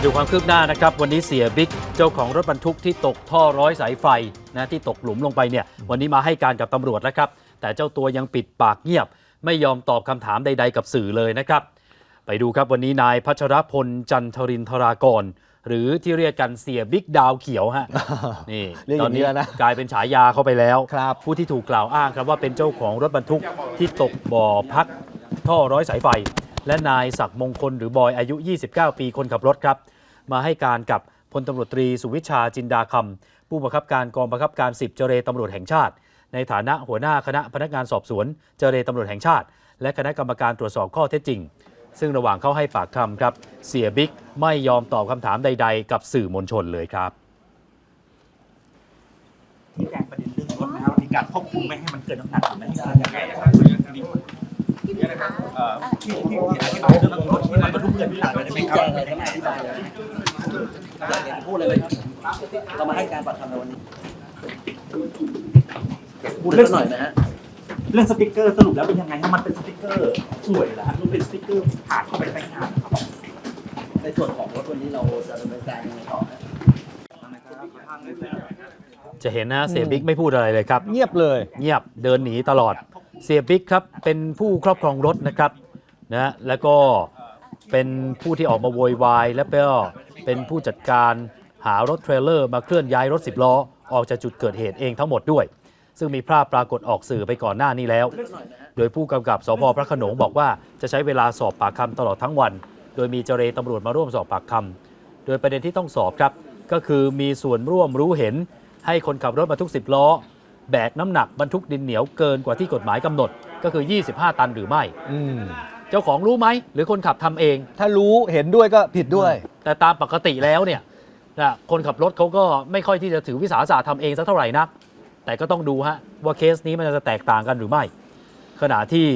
มาดูความคืบหน้านะครับ วันนี้เสียบิ๊กเจ้าของรถบรรทุกที่ตกท่อร้อยสายไฟนะที่ตกหลุมลงไปเนี่ย วันนี้มาให้การกับตำรวจแล้วครับ แต่เจ้าตัวยังปิดปากเงียบ ไม่ยอมตอบคำถามใด ๆ กับสื่อเลยนะครับ ไปดูครับวันนี้นายพัชรพลจันทรินทรากร หรือที่เรียกกันเสียบิ๊กดาวเขียวฮะนี่เรียกตออนย่างนี้นี้แล้วนะกลายเป็นฉายาเข้าไปแล้วครับผู้ที่ถูกกล่าวอ้างครับว่าเป็นเจ้าของรถบรรทุกที่ตกบ่อพักท่อร้อยสายไฟ และนายศักดิ์มงคลหรือบอยอายุ 29 ปีคนขับรถครับ มาให้การกับพลตำรวจตรีสุวิชาจินดาคำผู้บังคับการกองบังคับการ 10 เจรตำรวจแห่งชาติ ในฐานะหัวหน้าคณะพนักงานสอบสวน เจรตำรวจแห่งชาติ และคณะกรรมการตรวจสอบข้อเท็จจริง ซึ่งระหว่างเข้าให้ปากคำครับ เสียบิ๊กไม่ยอมตอบคำถามใด ๆ กับสื่อมวลชนเลยครับที่แจ้งประเด็นเรื่องรถนะครับมีการควบคุมไม่ให้มันเกินน้ำหนักหรือไม่ให้เกินยังไงนะครับเอ่อ ที่ที่ที่อธิบายเรื่องรถที่มันบรรทุกเกินน้ำหนักได้ไหมครับพูดเลยไหมครับเรามาให้การปากคำในวันนี้พูดเล็กหน่อยนะฮะเรื่องสติกเกอร์สรุปแล้วเป็นยังไงครับมันเป็นสติกเกอร์สวยเหรอฮะมันเป็นสติกเกอร์ผ่านเข้าไปใต้น้ำนครับในส่วนของรถวันนี้เราจะดำเนินการยังไงต่อจะเห็นนะเสียบิ๊กไม่พูดอะไรเลยครับ เงียบเลย เงียบเดินหนีตลอด เสียบิ๊กครับเป็นผู้ครอบครองรถนะครับนะแล้วก็เป็นผู้ที่ออกมาโวยวายและก็เป็นผู้จัดการหารถเทรลเลอร์มาเคลื่อนย้ายรถ 10 ล้อ ออกจากจุดเกิดเหตุเองทั้งหมดด้วย ซึ่งมีภาพปรากฏออกสื่อไปก่อนหน้านี้แล้ว โดยผู้กำกับสพพระขนงบอกว่าจะใช้เวลาสอบปากคำตลอดทั้งวัน โดยมีเจรตำรวจมาร่วมสอบปากคำโดยประเด็นที่ต้องสอบครับ ก็คือมีส่วนร่วมรู้เห็นให้คนขับรถบรรทุก 10 ล้อ แบกน้ำหนักบรรทุกดินเหนียวเกินกว่าที่กฎหมายกำหนดก็คือ 25 ตันหรือไม่ อืมเจ้าของรู้ไหม หรือคนขับทำเอง ถ้ารู้เห็นด้วยก็ผิดด้วย แต่ตามปกติแล้วเนี่ยนะคนขับรถเขาก็ไม่ค่อยที่จะถือวิสาสะทำเองสักเท่าไหร่นัก แต่ก็ต้องดูฮะว่าเคสนี้มันจะแตกต่างกันหรือไม่ ขณะที่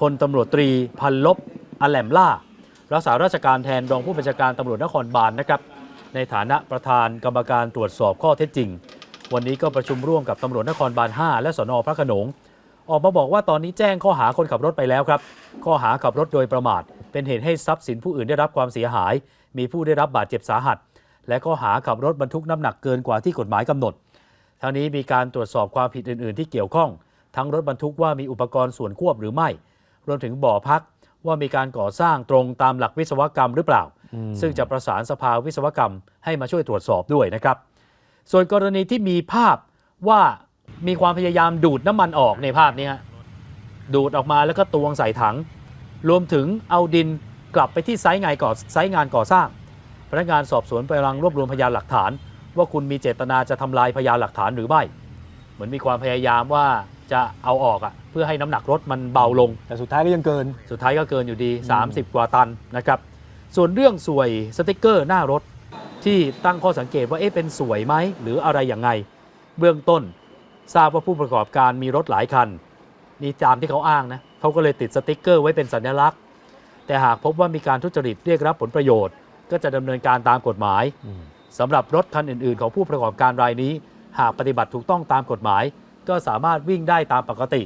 พลตำรวจตรีพันลบอแหลมล่า รักษาราชการแทนรองผู้บัญชาการตำรวจนครบาลนะครับ ในฐานะประธานกรรมการตรวจสอบข้อเท็จจริง วันนี้ก็ประชุมร่วมกับตำรวจนครบาล 5 และสนพระโขนง ออกมาบอกว่าตอนนี้แจ้งข้อหาคนขับรถไปแล้วครับ ข้อหาขับรถโดยประมาท เป็นเหตุให้ทรัพย์สินผู้อื่นได้รับความเสียหาย มีผู้ได้รับบาดเจ็บสาหัส และข้อหาขับรถบรรทุกน้ำหนักเกินกว่าที่กฎหมายกำหนด ทั้งนี้มีการตรวจสอบความผิดอื่น ๆ ที่เกี่ยวข้อง ทั้งรถบรรทุกว่ามีอุปกรณ์ส่วนควบหรือไม่ รวมถึงบ่อพักว่ามีการก่อสร้างตรงตามหลักวิศวกรรมหรือเปล่า ซึ่งจะประสานสภาวิศวกรรมให้มาช่วยตรวจสอบด้วยนะครับ ส่วนกรณีที่มีภาพว่ามีความพยายามดูดน้ำมันออกในภาพนี้ฮะดูดออกมาแล้วก็ตวงใส่ถัง รวมถึงเอาดินกลับไปที่ไซต์งานก่อไซต์งานก่อสร้าง พนักงานสอบสวนกำลังรวบรวมพยานหลักฐาน ว่าคุณมีเจตนาจะทำลายพยานหลักฐานหรือไม่ เหมือนมีความพยายามว่าจะเอาออกอะเพื่อให้น้ำหนักรถมันเบาลง แต่สุดท้ายก็ยังเกิน สุดท้ายก็เกินอยู่ดี 30 กว่าตันนะครับ ส่วนเรื่องสวยสติกเกอร์หน้ารถ ที่ตั้งข้อสังเกตว่าเอ๊ะเป็นสวยไหมหรืออะไรอย่างไง เบื้องต้นทราบว่าผู้ประกอบการมีรถหลายคัน นี่ตามที่เขาอ้างนะเขาก็เลยติดสติกเกอร์ไว้เป็นสัญลักษณ์ แต่หากพบว่ามีการทุจริตเรียกรับผลประโยชน์ ก็จะดำเนินการตามกฎหมายสำหรับรถคันอื่น ๆ ของผู้ประกอบการรายนี้ หากปฏิบัติถูกต้องตามกฎหมาย ก็สามารถวิ่งได้ตามปกติ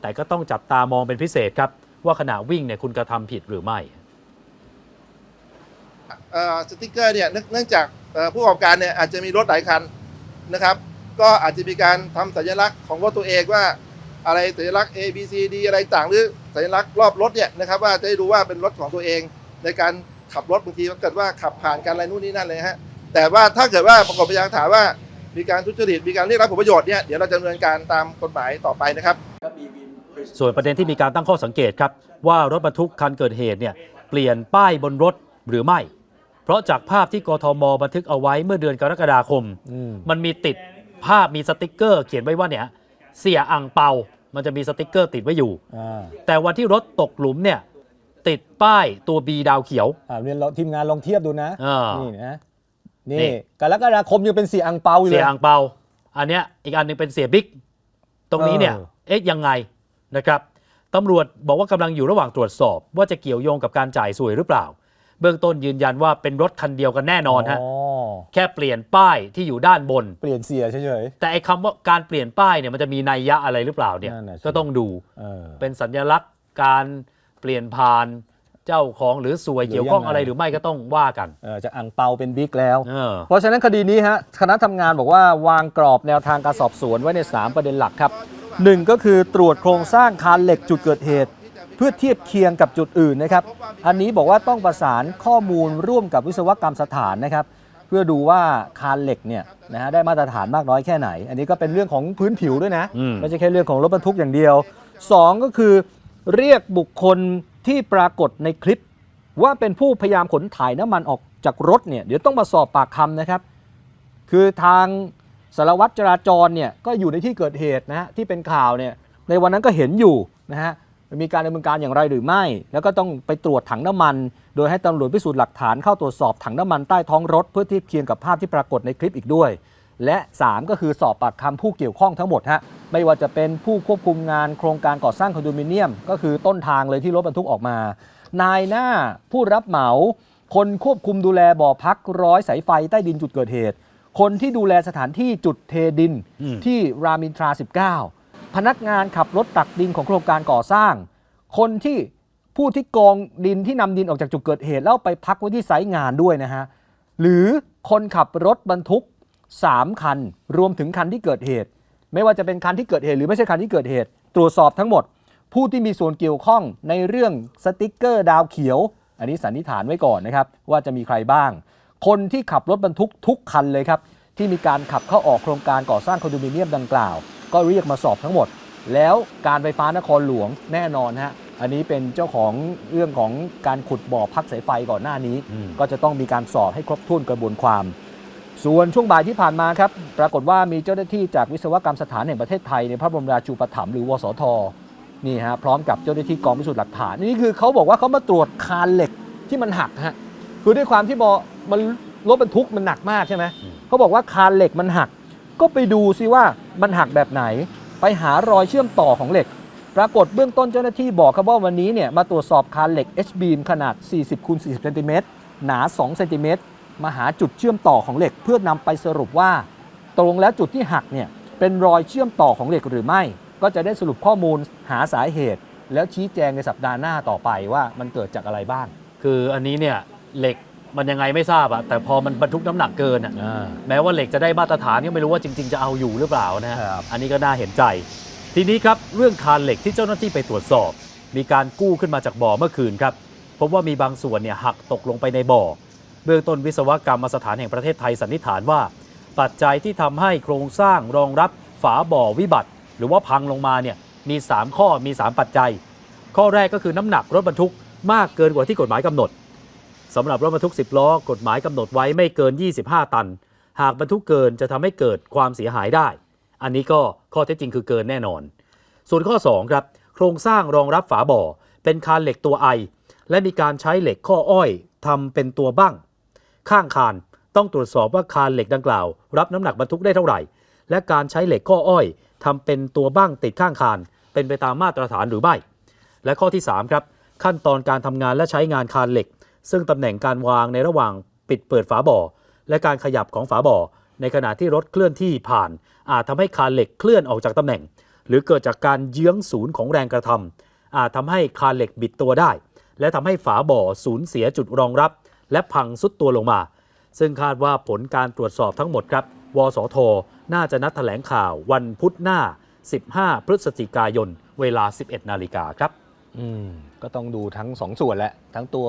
แต่ก็ต้องจับตามองเป็นพิเศษครับ ว่าขณะวิ่งเนี่ยคุณกระทำผิดหรือไม่ สติกเกอร์เนี่ยเนื่องจากผู้ประกอบการเนี่ยอาจจะมีรถหลายคันนะครับ ก็อาจจะมีการทำสัญลักษณ์ของรถตัวเองว่าอะไรสัญลักษณ์ A B C D อะไรต่างหรือสัญลักษณ์รอบรถเนี่ยนะครับว่าจะได้รู้ว่าเป็นรถของตัวเอง ในการขับรถบางทีถ้าเกิดว่าขับผ่านการอะไรนู่นนี่นั่นเลยฮะแต่ว่าถ้าเกิดว่าประกอบพยานหลักฐานว่ามีการทุจริตมีการเรียกรับผลประโยชน์เนี่ยเดี๋ยวเราจะดำเนินการตามกฎหมายต่อไปนะครับ ส่วนประเด็นที่มีการตั้งข้อสังเกตครับว่ารถบรรทุกคันเกิดเหตุเนี่ยเปลี่ยนป้ายบนรถหรือไม่ เพราะจากภาพที่กทมบันทึกเอาไว้เมื่อเดือนกรกฎาคม อืม มันมีติดภาพมีสติกเกอร์ เขียนไว้ว่าเนี่ยเสียอ่างเปา มันจะมีสติกเกอร์ติดไว้อยู่ อ่าแต่วันที่รถตกหลุมเนี่ยติดป้ายตัว B ดาวเขียว อ่าเรียนเราทีมงานลองเทียบดูนะ อ่านี่นะนี่นี่ กรกฎาคมยังเป็นสีอังเปาอยู่เลเสียย อ่างเปา อันเนี้ยอีกอันหนึงเป็นเสียบิ๊กตรงนี้เนี่ยเออ เอ๊ะยังไงนะครับตำรวจบอกว่ากำลังอยู่ระหว่างตรวจสอบ ว่าจะเกี่ยวโยงกับการจ่ายสวยหรือเปล่า เบื้องต้นยืนยันว่าเป็นรถคันเดียวกันแน่นอนฮะอ๋อแค่เปลี่ยนป้ายที่อยู่ด้านบน เปลี่ยนเสียเฉยแต่ไอ้คำว่าการเปลี่ยนป้ายเนี่ยมันจะมีนัยยะอะไรหรือเปล่าเนี่ยนั่นน่ะสิก็ต้องดูๆเออเป็นสัญลักษณ์การเปลี่ยนผ่านเจ้าของหรือสวยเกี่ยวข้องหรือยังไงอะไรหรือไม่ก็ต้องว่ากันเออจะอังเปาเป็นบิ๊กแล้วเออเพราะฉะนั้นคดีนี้ฮะคณะทำงานบอกว่าวางกรอบแนวทางการสอบสวนไว้ใน 3 ประเด็นหลักครับหนึ่งก็คือตรวจโครงสร้างคานเหล็กจุดเกิดเหตุเพื่อเทียบเคียงกับจุดอื่นนะครับ อันนี้บอกว่าต้องประสานข้อมูลร่วมกับวิศวกรรมสถานนะครับ เพื่อดูว่าคานเหล็กเนี่ยนะฮะได้มาตรฐานมากน้อยแค่ไหน อันนี้ก็เป็นเรื่องของพื้นผิวด้วยนะอืมไม่ใช่แค่เรื่องของรถบรรทุกอย่างเดียวสองก็คือเรียกบุคคลที่ปรากฏในคลิป ว่าเป็นผู้พยายามขนถ่ายน้ำมันออกจากรถเนี่ยเดี๋ยวต้องมาสอบปากคำนะครับ คือทางสารวัตรจราจรเนี่ยก็อยู่ในที่เกิดเหตุนะฮะที่เป็นข่าวเนี่ยในวันนั้นก็เห็นอยู่นะฮะ มีการดำเนินการอย่างไรหรือไม่ แล้วก็ต้องไปตรวจถังน้ำมัน โดยให้ตำรวจพิสูจน์หลักฐานเข้าตรวจสอบถังน้ำมันใต้ท้องรถ เพื่อเทียบเคียงกับภาพที่ปรากฏในคลิปอีกด้วย และ 3 ก็คือสอบปากคำผู้เกี่ยวข้องทั้งหมดฮะไม่ว่าจะเป็นผู้ควบคุมงานโครงการก่อสร้างคอนโดมิเนียม ก็คือต้นทางเลยที่รถบรรทุกออกมา นายหน้าผู้รับเหมา คนควบคุมดูแลบ่อพักร้อยสายไฟใต้ดินจุดเกิดเหตุ คนที่ดูแลสถานที่จุดเทดินอืมที่รามอินทรา 19 พนักงานขับรถตักดินของโครงการก่อสร้าง คนที่ผู้ที่กองดินที่นำดินออกจากจุดเกิดเหตุแล้วไปพักไว้ที่ไซต์งานด้วยนะฮะ หรือคนขับรถบรรทุก 3 คัน รวมถึงคันที่เกิดเหตุ ไม่ว่าจะเป็นคันที่เกิดเหตุหรือไม่ใช่คันที่เกิดเหตุ ตรวจสอบทั้งหมด ผู้ที่มีส่วนเกี่ยวข้องในเรื่องสติกเกอร์ดาวเขียว อันนี้สันนิษฐานไว้ก่อนนะครับ ว่าจะมีใครบ้าง คนที่ขับรถบรรทุกทุกคันเลยครับที่มีการขับเข้าออกโครงการก่อสร้างคอนโดมิเนียมดังกล่าว ก็เรียกมาสอบทั้งหมด แล้วการไฟฟ้านครหลวงแน่นอนฮะอันนี้เป็นเจ้าของเรื่องของการขุดบ่อพักสายไฟก่อนหน้านี้อืมก็จะต้องมีการสอบให้ครบถ้วนกระบวนความ ส่วนช่วงบ่ายที่ผ่านมาครับปรากฏว่ามีเจ้าหน้าที่จากวิศวกรรมสถานแห่งประเทศไทยในพระบรมราชูปถัมภ์หรือวสทนี่ฮะพร้อมกับเจ้าหน้าที่กองพิสูจน์หลักฐานนี่คือเขาบอกว่าเขามาตรวจคานเหล็กที่มันหักฮะคือด้วยความที่บอมันรถบรรทุกมันหนักมากใช่ไหมอืมเขาบอกว่าคานเหล็กมันหัก ก็ไปดูซิว่ามันหักแบบไหน ไปหารอยเชื่อมต่อของเหล็ก ปรากฏเบื้องต้นเจ้าหน้าที่บอกครับว่าวันนี้เนี่ยมาตรวจสอบคานเหล็ก H beam ขนาด 40คูณ40เซนติเมตรหนา 2 เซนติเมตรมาหาจุดเชื่อมต่อของเหล็ก เพื่อนำไปสรุปว่า ตรงแล้วจุดที่หักเนี่ยเป็นรอยเชื่อมต่อของเหล็กหรือไม่ ก็จะได้สรุปข้อมูลหาสาเหตุ แล้วชี้แจงในสัปดาห์หน้าต่อไปว่ามันเกิดจากอะไรบ้าง คืออันนี้เนี่ยเหล็ก มันยังไงไม่ทราบอะแต่พอมันบรรทุกน้ำหนักเกินอะแม้ว่าเหล็กจะได้มาตรฐานก็ไม่รู้ว่าจริง ๆ จะเอาอยู่หรือเปล่านะฮะครับ อันนี้ก็น่าเห็นใจ ทีนี้ครับเรื่องคานเหล็กที่เจ้าหน้าที่ไปตรวจสอบ มีการกู้ขึ้นมาจากบ่อเมื่อคืนครับพบว่ามีบางส่วนเนี่ยหักตกลงไปในบ่อ เบื้องต้นวิศวกรรมสถานแห่งประเทศไทยสันนิษฐานว่า ปัจจัยที่ทำให้โครงสร้างรองรับฝาบ่อวิบัติ หรือว่าพังลงมาเนี่ยมี 3 ข้อมี 3 ปัจจัย ข้อแรกก็คือน้ำหนักรถบรรทุกมากเกินกว่าที่กฎหมายกำหนด สำหรับรถบรรทุก 10 ล้อกฎหมายกำหนดไว้ไม่เกิน 25 ตัน หากบรรทุกเกินจะทำให้เกิดความเสียหายได้ อันนี้ก็ข้อเท็จจริงคือเกินแน่นอน ส่วนข้อ 2 ครับ โครงสร้างรองรับฝาบ่อ เป็นคานเหล็กตัวไอ และมีการใช้เหล็กข้ออ้อยทำเป็นตัวบั้งข้างคานต้องตรวจสอบว่าคานเหล็กดังกล่าว รับน้ำหนักบรรทุกได้เท่าไหร่ และการใช้เหล็กข้ออ้อยทำเป็นตัวบั้งติดข้างคาน เป็นไปตามมาตรฐานหรือไม่ และข้อที่ 3 ครับ ขั้นตอนการทำงานและใช้งานคานเหล็ก ซึ่งตำแหน่งการวางในระหว่างปิดเปิดฝาบ่อ และการขยับของฝาบ่อ ในขณะที่รถเคลื่อนที่ผ่าน อาจทำให้คานเหล็กเคลื่อนออกจากตำแหน่ง หรือเกิดจากการเยื้องศูนย์ของแรงกระทำอาจทำให้คานเหล็กบิดตัวได้ และทำให้ฝาบ่อสูญเสียจุดรองรับ และพังซุดตัวลงมา ซึ่งคาดว่าผลการตรวจสอบทั้งหมดครับวสท น่าจะนัดแถลงข่าววันพุธหน้า 15 พฤศจิกายน เวลา 11 นาฬิกาครับ อืม ก็ต้องดูทั้งสองส่วนแหละ ทั้งตัว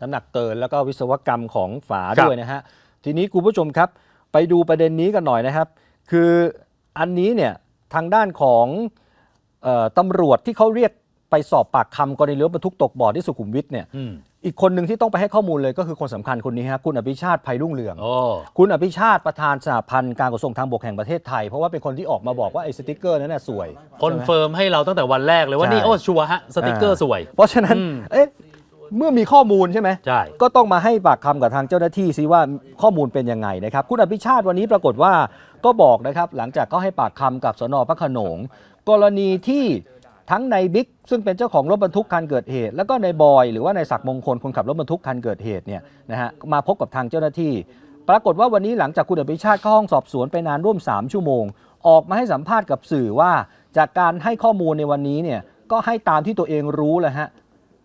น้ำหนักเกินแล้วก็วิศวกรรมของฝาครับด้วยนะฮะ ทีนี้คุณผู้ชมครับ ไปดูประเด็นนี้กันหน่อยนะครับ คืออันนี้เนี่ยทางด้านของเออตำรวจที่เขาเรียกไปสอบปากคำกรณีรถบรรทุกตกบ่อที่สุขุมวิทเนี่ยอืมอีกคนหนึ่งที่ต้องไปให้ข้อมูลเลยก็คือคนสำคัญคนนี้ฮะคุณอภิชาติภัยรุ่งเรืองโอ้คุณอภิชาติประธานสหพันธ์การขนส่งทางบกแห่งประเทศไทย เพราะว่าเป็นคนที่ออกมาบอกว่าไอ้สติ๊กเกอร์นั้นน่ะสวยคอนเฟิร์มให้เราตั้งแต่วันแรกเลยว่าใช่นี่โอ้ชัวร์ฮะสติกเกอร์สวย เพราะฉะนั้นอืมเอ๊ะ เมื่อมีข้อมูลใช่ไหมใช่ ก็ต้องมาให้ปากคำกับทางเจ้าหน้าที่ซิว่าข้อมูลเป็นยังไงนะครับ คุณอภิชาติวันนี้ปรากฏว่าก็บอกนะครับ หลังจากเขาให้ปากคำกับสนพระโขนง กรณีที่ทั้งในบิ๊กซึ่งเป็นเจ้าของรถบรรทุกคันเกิดเหตุ แล้วก็ในบอย หรือว่าในศักดิ์มงคลคนขับรถบรรทุกคันเกิดเหตุเนี่ยนะฮะมาพบกับทางเจ้าหน้าที่ ปรากฏว่าวันนี้หลังจากคุณอภิชาติเข้าห้องสอบสวนไปนานร่วม 3 ชั่วโมง ออกมาให้สัมภาษณ์กับสื่อว่า จากการให้ข้อมูลในวันนี้เนี่ยก็ให้ตามที่ตัวเองรู้แหละฮะ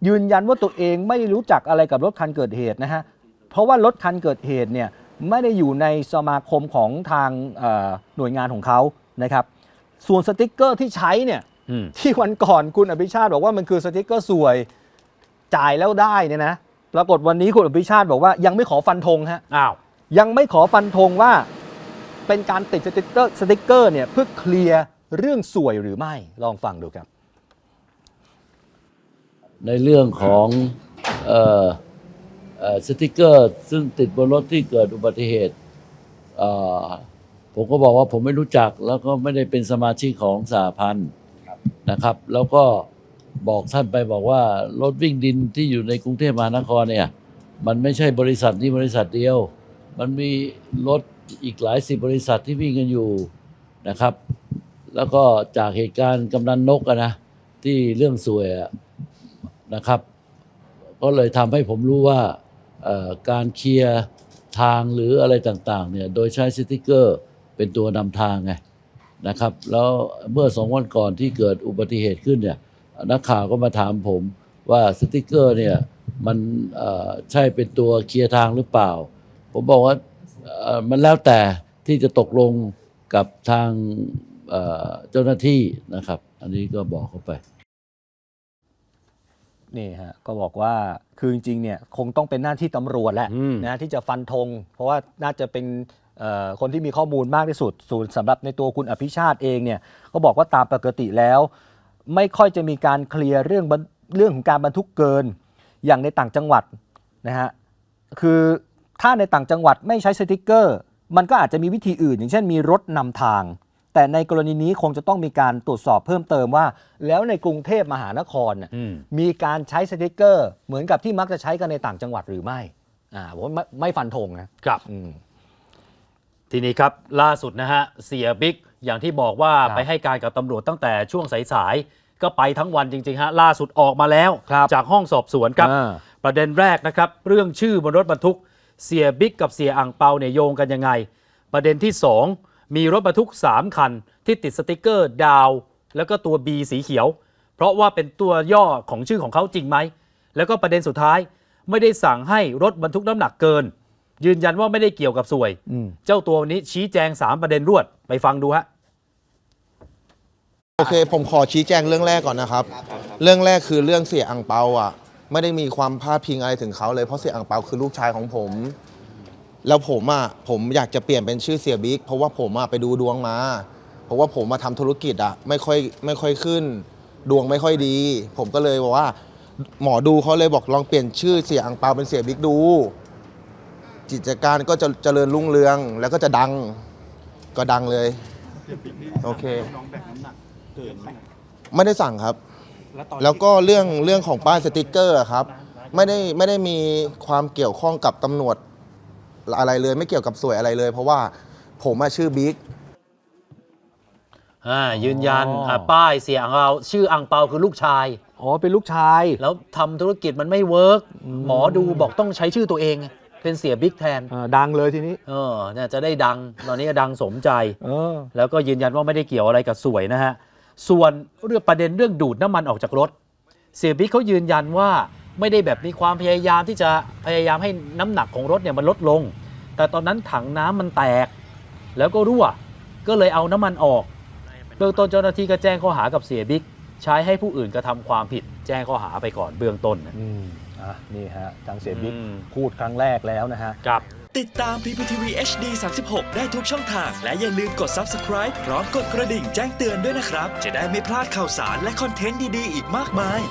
ยืนยันว่าตัวเองไม่ได้รู้จักอะไรกับรถคันเกิดเหตุนะฮะ เพราะว่ารถคันเกิดเหตุเนี่ยไม่ได้อยู่ในสมาคมของทางเอ่อหน่วยงานของเขานะครับ ส่วนสติกเกอร์ที่ใช้เนี่ยอืมที่วันก่อนคุณอภิชาติบอกว่ามันคือสติกเกอร์สวยจ่ายแล้วได้เนี่ยนะ ปรากฏวันนี้คุณอภิชาติบอกว่ายังไม่ขอฟันธงฮะ อ้าว ยังไม่ขอฟันธงว่าเป็นการติดสติกเกอร์สติกเกอร์เนี่ยเพื่อเคลียร์เรื่องสวยหรือไม่ ลองฟังดูครับ ในเรื่องของเอ่อเอ่อสติกเกอร์ ซึ่งติดบนรถที่เกิดอุบัติเหตุเอ่อผมก็บอกว่าผมไม่รู้จักแล้วก็ไม่ได้เป็นสมาชิกของสหพันธ์นะครับ แล้วก็บอกท่านไปบอกว่ารถวิ่งดินที่อยู่ในกรุงเทพมหานครเนี่ย มันไม่ใช่บริษัทนี้บริษัทเดียว มันมีรถอีกหลายสิบบริษัทที่วิ่งกันอยู่นะครับ แล้วก็จากเหตุการณ์กำนันนกอะนะที่เรื่องสวยอะ นะครับ ก็เลยทำให้ผมรู้ว่าเอ่อการเคลียร์ทางหรืออะไรต่างๆเนี่ยโดยใช้สติกเกอร์เป็นตัวนำทางไงนะครับ แล้วเมื่อสองวันก่อนที่เกิดอุบัติเหตุขึ้นเนี่ยนักข่าวก็มาถามผมว่าสติกเกอร์เนี่ยมันเอ่อใช่เป็นตัวเคลียร์ทางหรือเปล่า ผมบอกว่าเอ่อมันแล้วแต่ที่จะตกลงกับทางเอ่อเจ้าหน้าที่นะครับ อันนี้ก็บอกเขาไป นี่ฮะก็บอกว่าคือจริงๆเนี่ยคงต้องเป็นหน้าที่ตำรวจแหละอืม นะที่จะฟันธง เพราะว่าน่าจะเป็นเอ่อคนที่มีข้อมูลมากที่สุดส่วนสำหรับในตัวคุณอภิชาติเองเนี่ยก็บอกว่าตามปกติแล้ว ไม่ค่อยจะมีการเคลียร์เรื่องบรรเรื่องของการบรรทุกเกินอย่างในต่างจังหวัดนะฮะ คือถ้าในต่างจังหวัดไม่ใช้สติกเกอร์ มันก็อาจจะมีวิธีอื่น อย่างเช่นมีรถนำทาง แต่ในกรณีนี้คงจะต้องมีการตรวจสอบเพิ่มเติมว่า แล้วในกรุงเทพมหานครน่ะอืมมีการใช้สติกเกอร์ เหมือนกับที่มักจะใช้กันในต่างจังหวัดหรือไม่อ่าผมว่าไม่ไม่ฟันธงนะครับอืม ทีนี้ครับล่าสุดนะฮะเสียบิ๊กอย่างที่บอกว่าครับไปให้การกับตำรวจตั้งแต่ช่วงสายๆก็ไปทั้งวันจริงๆฮะล่าสุดออกมาแล้ว ครับจากห้องสอบสวนครับ อ่า ประเด็นแรกนะครับ เรื่องชื่อบนรถบรรทุก เสียบิ๊กกับเสียอ่างเปาเนี่ยโยงกันยังไง ประเด็นที่2 มีรถบรรทุก 3 คัน ที่ติดสติกเกอร์ดาว แล้วก็ตัว B สีเขียว เพราะว่าเป็นตัวย่อของชื่อของเขาจริงไหม แล้วก็ประเด็นสุดท้ายไม่ได้สั่งให้รถบรรทุกน้ำหนักเกิน ยืนยันว่าไม่ได้เกี่ยวกับสวยอืมเจ้าตัววันนี้ชี้แจง 3 ประเด็นรวดไปฟังดูฮะโอเค ผมขอชี้แจงเรื่องแรกก่อนนะครับ เรื่องแรกคือเรื่องเสียอังเปาอะ ไม่ได้มีความพาดพิงอะไรถึงเขาเลยเพราะเสียอังเปาคือลูกชายของผม แล้วผมอะผมอยากจะเปลี่ยนเป็นชื่อเสียบิ๊กเพราะว่าผมอะไปดูดวงมา เพราะว่าผมมาทำธุรกิจอะไม่ค่อยไม่ค่อยขึ้น ดวงไม่ค่อยดี ผมก็เลยบอกว่า หมอดูเขาเลยบอกลองเปลี่ยนชื่อเสียอังเปาเป็นเสียบิ๊กดู กิจการก็จะเจริญรุ่งเรืองแล้วก็จะดังก็ดังเลยโอเค น้องแบกน้ำหนักเกินไหมไม่ได้สั่งครับ แล้วตอนแล้วก็เรื่องเรื่องของป้ายสติกเกอร์อะครับ ไม่ได้ไม่ได้มีความเกี่ยวข้องกับตำรวจ อะไรเลยไม่เกี่ยวกับสวยอะไรเลย เพราะว่าผมอะชื่อบิ๊ก อ่ายืนยันอ๋ออ่าป้ายเสียอ่างเปาชื่ออ่างเปาคือลูกชาย อ๋อ เป็นลูกชาย แล้วทำธุรกิจมันไม่เวิร์กหมอดูบอกต้องใช้ชื่อตัวเองไงเป็นเสียบิ๊กแทน อ่า ดังเลยทีนี้ เออเนี่ยจะได้ดัง ตอนนี้ก็ดังสมใจ เออ แล้วก็ยืนยันว่าไม่ได้เกี่ยวอะไรกับสวยนะฮะ ส่วนเรื่องประเด็นเรื่องดูดน้ำมันออกจากรถ เสียบิ๊กเขายืนยันว่า ไม่ได้แบบมีความพยายามที่จะพยายามให้น้ำหนักของรถเนี่ยมันลดลง แต่ตอนนั้นถังน้ำมันแตก แล้วก็รั่ว ก็เลยเอาน้ำมันออกเบื้องต้นเจ้าหน้าที่ก็แจ้งข้อหากับเสียบิ๊กใช้ให้ผู้อื่นกระทำความผิด แจ้งข้อหาไปก่อนเบื้องต้นนะอืมอะนี่ฮะทางเสียบิ๊กอืมพูดครั้งแรกแล้วนะฮะครับติดตาม PPTV HD 36 ได้ทุกช่องทาง และอย่าลืมกด Subscribe พร้อมกดกระดิ่งแจ้งเตือนด้วยนะครับ จะได้ไม่พลาดข่าวสารและคอนเทนต์ดี ๆ อีกมากมาย